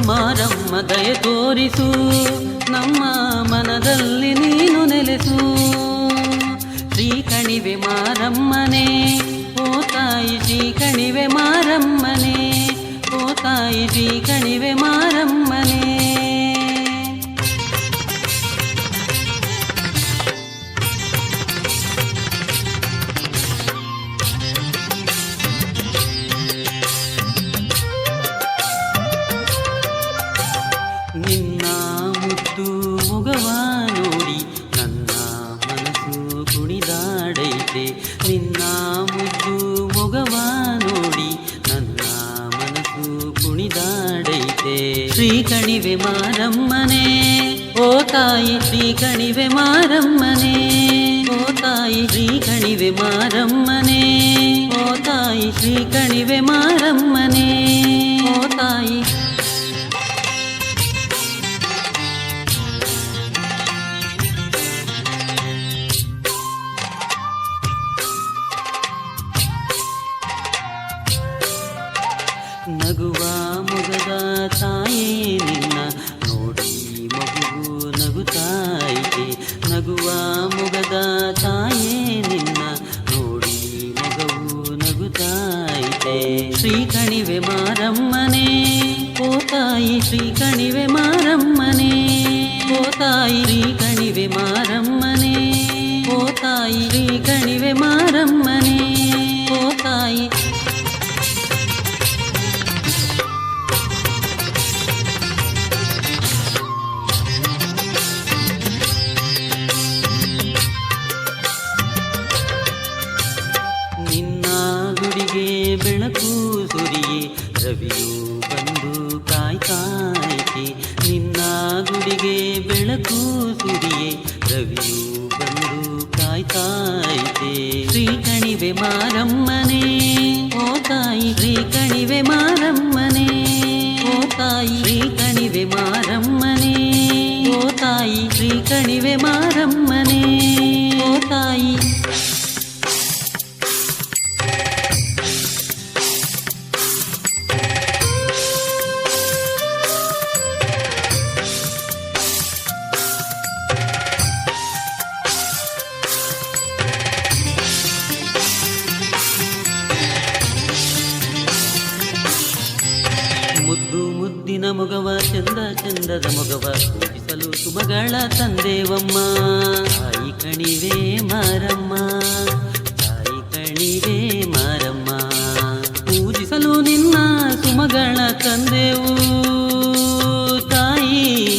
ಅಮ್ಮ ದಯ ತೋರಿಸು ನಮ್ಮ ಮನದಲ್ಲಿ ನೀನು ನೆಲೆಸು ಶ್ರೀ ಕಣಿವೆ ಮಾರಮ್ಮನೆ ಓ ತಾಯಿ ಶ್ರೀ ಕಣಿವೆ ಮಾರಮ್ಮನೆ ಓ ತಾಯಿ ಶ್ರೀ ಕಣಿವೆ ಮಾರಮ್ಮನೆ ಕುಣಿದಾಡೈತೆ ನಿನ್ನ ಮುದ್ದು ಮುಗವ ನೋಡಿ ನನ್ನ ಮನಸ್ಸು ಕುಣಿದಾಡೈತೆ ಶ್ರೀ ಕಣಿವೆ ಮಾರಮ್ಮನೆ ಓ ತಾಯಿ ಶ್ರೀ ಕಣಿವೆ ಮಾರಮ್ಮನೆ ಓ ತಾಯಿ ಶ್ರೀ ಕಣಿವೆ ಮಾರಮ್ಮನೆ ಓ ತಾಯಿ ಶ್ರೀ ಕಣಿವೆ ಮಾರಮ್ಮನೆ ನಗುವ ಮುಗದ ತಾಯೇ ನಿನ್ನ ನೋಡಿ ಮಗುವು ನಗುತ್ತಾಯಿತೆ ನಗುವ ಮುಗದ ತಾಯೇ ನಿನ್ನ ನೋಡಿ ಮಗವು ನಗುತ್ತಾಯಿತೆ ಶ್ರೀ ಕಣಿವೆ ಮಾರಮ್ಮನೆ ಓ ತಾಯಿ ಶ್ರೀ ಕಣಿವೆ ಮಾರಮ್ಮನೆ ಓ ತಾಯಿ ಶ್ರೀ ಕಣಿವೆ ಮಾರಮ್ಮನೆ ಓ ತಾಯಿ ಶ್ರೀ ಕಣಿವೆ ಮಾರಮ್ಮನೆ ಕಾಯ್ತಾಯಿತೆ ನಿನ್ನ ಗುಡಿಗೆ ಬೆಳಕು ಸುರಿಯೇ ರವಿಯು ಬಂದು ಕಾಯ್ತಾಯಿತೆ ಶ್ರೀ ಕಣಿವೆ ಮಾರಮ್ಮನೆ ಓ ತಾಯಿ ಶ್ರೀ ಕಣಿವೆ ಮಾರಮ್ಮನೆ ಓ ತಾಯಿ ಶ್ರೀ ಕಣಿವೆ ಮಾರಮ್ಮನೆ ಓ ತಾಯಿ ಶ್ರೀ ಕಣಿವೆ ಮಾರಮ್ಮನೆ ಓ ತಾಯಿ ಮುದ್ದಿನ ಮೊಗವ ಚಂದ ಚಂದದ ಮೊಗವ ಪೂಜಿಸಲು ಸುಮಗಳ ತಂದೇವಮ್ಮ. ತಾಯಿ ಕಣಿವೆ ಮಾರಮ್ಮ. ತಾಯಿ ಕಣಿವೆ ಮಾರಮ್ಮ. ಪೂಜಿಸಲು ನಿನ್ನ ಸುಮಗಳ ತಂದೆವು ತಾಯಿ,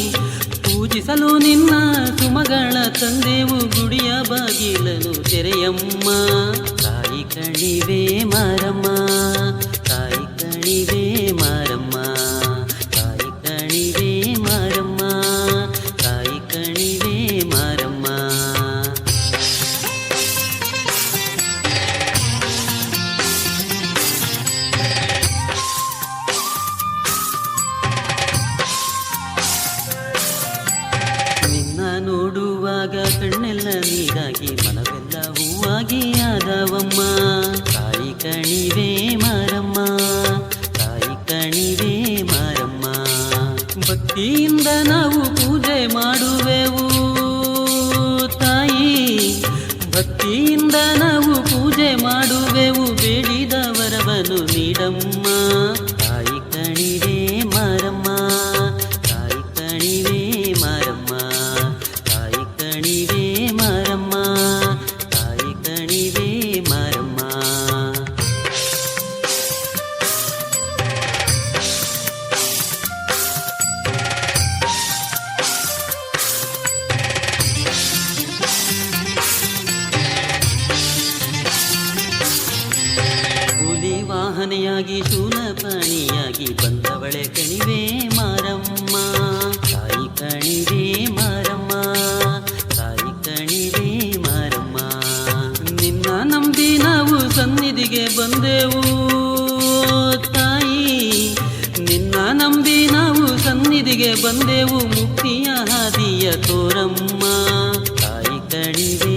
ಪೂಜಿಸಲು ನಿನ್ನ ಸುಮಗಳ ತಂದೆವು ಗುಡಿಯ ಬಾಗಿಲನು ತೆರೆಯಮ್ಮ. ತಾಯಿ ಕಣಿವೆ ಮಾರಮ್ಮ. ನೋಡುವಾಗ ಕಣ್ಣೆಲ್ಲ ನೀರಾಗಿ ಮನವೆಲ್ಲ ಹೂವಾಗಿ ಆದವಮ್ಮ ತಾಯಿ ಕಣಿವೆ ಮಾರಮ್ಮ, ತಾಯಿ ಕಣಿವೆ ಮಾರಮ್ಮ. ಭಕ್ತಿಯಿಂದ ನಾವು ಪೂಜೆ ಮಾಡುವೆವು. ತಾಯಿ, ಭಕ್ತಿಯಿಂದ ನಾವು ಪೂಜೆ ಮಾಡುವೆವು. ಬೇಡಿದವರವನು ನೀಡಮ್ಮ. ವಾಹನೆಯಾಗಿ ಶೂಲಪಾಣಿಯಾಗಿ ಬಂದವಳೆ ಕಣಿವೆ ಮಾರಮ್ಮ. ತಾಯಿ ಕಣಿವೆ ಮಾರಮ್ಮ. ತಾಯಿ ಕಣಿವೆ ಮಾರಮ್ಮ. ನಿನ್ನ ನಂಬಿ ನಾವು ಸನ್ನಿಧಿಗೆ ಬಂದೆವು. ತಾಯಿ, ನಿನ್ನ ನಂಬಿ ನಾವು ಸನ್ನಿಧಿಗೆ ಬಂದೆವು. ಮುಕ್ತಿಯ ಹಾದಿಯ ತೋರಮ್ಮ. ತಾಯಿ ಕಣಿವೆ